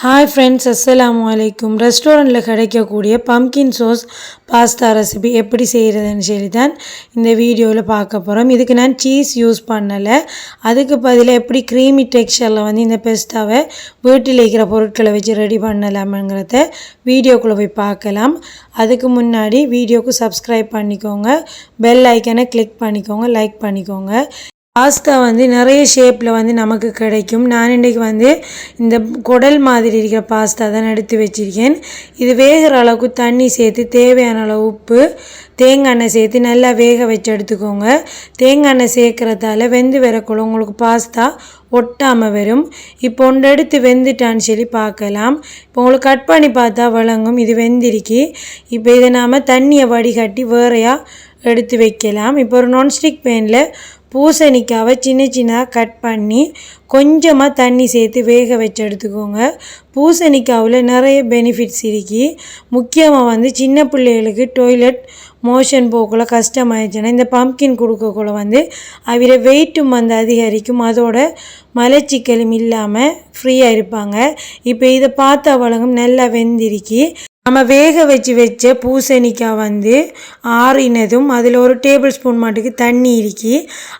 Hi friends அஸ்ஸலாமு வலைக்கும் ரெஸ்டாரண்ட்டில் கிடைக்கக்கூடிய பம்கின் சோஸ் பாஸ்தா ரெசிபி எப்படி செய்கிறதுன்னு சொல்லி தான் இந்த வீடியோவில் பார்க்க போகிறோம் இதுக்கு நான் சீஸ் யூஸ் பண்ணலை. அதுக்கு பதிலாக எப்படி க்ரீமி டெக்ஸ்சரில் வந்து இந்த பெஸ்ட்டாவை வீட்டில் இருக்கிற பொருட்களை வச்சு ரெடி பண்ணலாம்ங்கிறத வீடியோக்குள்ளே போய் பார்க்கலாம். அதுக்கு முன்னாடி வீடியோக்கு சப்ஸ்கிரைப் பண்ணிக்கோங்க. பெல் ஐக்கனை கிளிக் பண்ணிக்கோங்க லைக் பண்ணிக்கோங்க. பாஸ்தா வந்து நிறைய ஷேப்பில் வந்து நமக்கு கிடைக்கும். நான் இன்றைக்கி வந்து இந்த குடல் மாதிரி இருக்கிற பாஸ்தா தான் எடுத்து வச்சுருக்கேன். இது வேகிற அளவுக்கு தண்ணி சேர்த்து தேவையான அளவு உப்பு தேங்காய் எண்ணெய் சேர்த்து நல்லா வேக வச்சு எடுத்துக்கோங்க. தேங்காய் எண்ணெய் சேர்க்குறதால வெந்து வரக்குள்ள உங்களுக்கு பாஸ்தா ஒட்டாமல் வரும். இப்போ ஒன்று எடுத்து வெந்துட்டான்னு சொல்லி பார்க்கலாம். இப்போ உங்களுக்கு கட் பண்ணி பார்த்தா வழங்கும். இது வெந்திருக்கி. இப்போ இதை நாம் தண்ணியை வடிகட்டி வேறையாக எடுத்து வைக்கலாம். இப்போ ஒரு நான்ஸ்டிக் பேனில் பூசணிக்காவை சின்ன சின்னதாக கட் பண்ணி கொஞ்சமாக தண்ணி சேர்த்து வேக வச்சு எடுத்துக்கோங்க. பூசணிக்காவில் நிறைய பெனிஃபிட்ஸ் இருக்கு. முக்கியமாக வந்து சின்ன பிள்ளைகளுக்கு டொய்லெட் மோஷன் போக்குள்ள கஷ்டமாயிடுச்சுன்னா இந்த பம்கின் கொடுக்கக்குள்ள வந்து அவரை வெயிட்டும் வந்து அதிகரிக்கும். அதோட மலச்சிக்கலும் இல்லாமல் ஃப்ரீயாக இருப்பாங்க. இப்போ இதை பார்த்த வழங்கும் நல்லா வெந்திருக்கி. நம்ம வேக வச்சு வச்ச பூசணிக்காய் வந்து ஆறினதும் அதில் ஒரு டேபிள் ஸ்பூன் மாட்டுக்கு தண்ணி இறுக்கி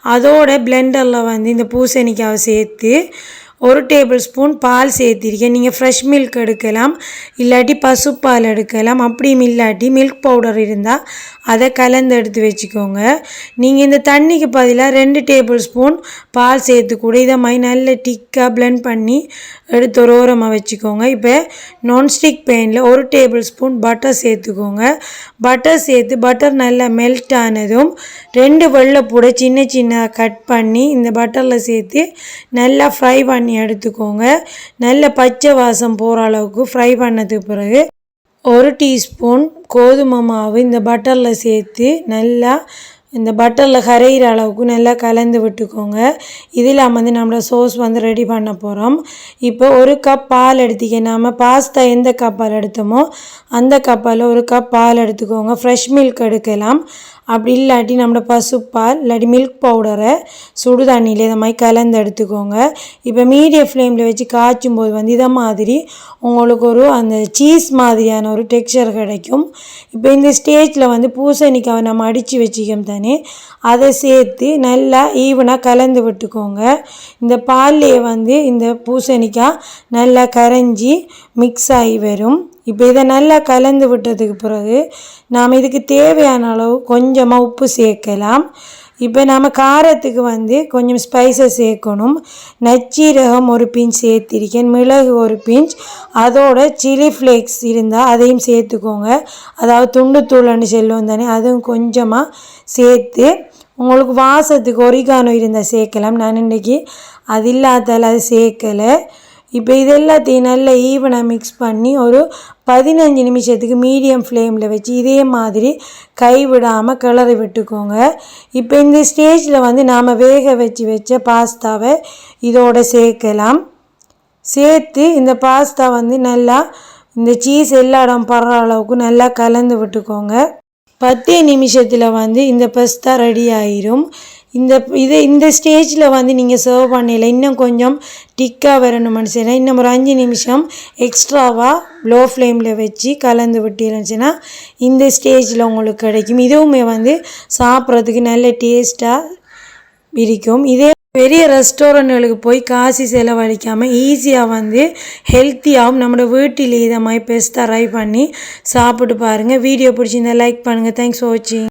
அதோட பிளெண்டரில் வந்து இந்த பூசணிக்காவை சேர்த்து ஒரு டேபிள் ஸ்பூன் பால் சேர்த்திருக்கேன். நீங்கள் ஃப்ரெஷ் மில்க் எடுக்கலாம் இல்லாட்டி பசுப்பால் எடுக்கலாம் அப்படியும் இல்லாட்டி மில்க் பவுடர் இருந்தால் அதை கலந்து எடுத்து வச்சுக்கோங்க. நீங்கள் இந்த தண்ணிக்கு பதிலாக ரெண்டு டேபிள் ஸ்பூன் பால் சேர்த்து கூட இதை மாதிரி நல்ல டிக்காக பிளெண்ட் பண்ணி எடுத்து ஒரு ஓரமாக வச்சுக்கோங்க. இப்போ நான்ஸ்டிக் பேனில் ஒரு டேபிள் ஸ்பூன் பட்டர் சேர்த்துக்கோங்க. பட்டர் சேர்த்து பட்டர் நல்லா மெல்ட் ஆனதும் ரெண்டு வெள்ளைப்பூடை சின்ன சின்ன கட் பண்ணி இந்த பட்டரில் சேர்த்து நல்லா ஃப்ரை பண்ணி பண்ணி எடுத்துக்கோங்க. நல்ல பச்சை வாசம் போகிற அளவுக்கு ஃப்ரை பண்ணதுக்கு பிறகு ஒரு டீஸ்பூன் கோதுமை மாவு இந்த பட்டரில் சேர்த்து நல்லா இந்த பட்டரில் கரையிற அளவுக்கு நல்லா கலந்து விட்டுக்கோங்க. இதில் வந்து நம்மளோட சோஸ் வந்து ரெடி பண்ண போகிறோம் இப்போ ஒரு கப் பால் எடுத்துக்க நாம் பாஸ்தா எந்த கப்பால் எடுத்தோமோ அந்த கப்பால் ஒரு கப் பால் எடுத்துக்கோங்க. ஃப்ரெஷ் மில்க் எடுக்கலாம். அப்படி இல்லாட்டி நம்மளோட பசுப்பால் இல்லாட்டி மில்க் பவுடரை சுடு தண்ணியில் இதை மாதிரி கலந்து எடுத்துக்கோங்க. இப்போ மீடியம் ஃப்ளேமில் வச்சு காய்ச்சும் போது வந்து இதை மாதிரி உங்களுக்கு ஒரு அந்த சீஸ் மாதிரியான ஒரு டெக்ஸ்சர் கிடைக்கும். இப்போ இந்த ஸ்டேஜில் வந்து பூசணிக்காவை நம்ம அடித்து வச்சுக்கோம் தானே அதை சேர்த்து நல்லா ஈவனாக கலந்து விட்டுக்கோங்க. இந்த பால்லையே வந்து இந்த பூசணிக்காய் நல்லா கரைஞ்சி மிக்ஸ் ஆகி வரும். இப்போ இதை நல்லா கலந்து விட்டதுக்கு பிறகு நாம் இதுக்கு தேவையான அளவு கொஞ்சமாக உப்பு சேர்க்கலாம். இப்போ நாம் காரத்துக்கு வந்து கொஞ்சம் ஸ்பைசஸ் சேர்க்கணும். நச்சீரகம் ஒரு பிஞ்ச் சேர்த்திருக்கேன் மிளகு ஒரு பிஞ்ச். அதோட சில்லி ஃப்ளேக்ஸ் இருந்தால் அதையும் சேர்த்துக்கோங்க. அதாவது துண்டுத்தூள்னு செல்லும் தானே அதுவும் கொஞ்சமாக சேர்த்து உங்களுக்கு வாசத்துக்கு ஒரிகானோ இருந்தால் சேர்க்கலாம். நான் இன்றைக்கி அது இல்லாதால் அது சேர்க்கலை. இப்போ இது எல்லாத்தையும் நல்லா ஈவனாக மிக்ஸ் பண்ணி ஒரு பதினஞ்சு நிமிஷத்துக்கு மீடியம் ஃப்ளேமில் வச்சு இதே மாதிரி கை விடாமல் கிளறி விட்டுக்கோங்க. இப்போ இந்த ஸ்டேஜில் வந்து நாம் வேக வச்சு வச்ச பாஸ்தாவை இதோட சேர்க்கலாம். சேர்த்து இந்த பாஸ்தா வந்து நல்லா இந்த சீஸ் எல்லா இடம் படுற அளவுக்கு நல்லா கலந்து விட்டுக்கோங்க. பத்தே நிமிஷத்தில் வந்து இந்த பஸ்தா ரெடி ஆயிரும். இந்த இது இந்த ஸ்டேஜில் வந்து நீங்கள் சர்வ் பண்ணல இன்னும் கொஞ்சம் டிக்காக வரணும்னு சொன்னால் இன்னும் ஒரு அஞ்சு நிமிஷம் எக்ஸ்ட்ராவாக லோ ஃப்ளேமில் வச்சு கலந்து விட்டுருந்துச்சுன்னா இந்த ஸ்டேஜில் உங்களுக்கு கிடைக்கும். இதுவுமே வந்து சாப்பிட்றதுக்கு நல்ல டேஸ்ட்டாக இருக்கும். இதே பெரிய ரெஸ்டாரண்ட்டுகளுக்கு போய் காசு செலவழிக்காமல் ஈஸியாக வந்து ஹெல்த்தியாகவும் நம்மளோட வீட்டில் இதை மாதிரி பெஸ்ட்டாக ட்ரை பண்ணி சாப்பிட்டு பாருங்கள் வீடியோ பிடிச்சிருந்தா லைக் பண்ணுங்கள் தேங்க்ஸ் ஃபார் வாட்சிங்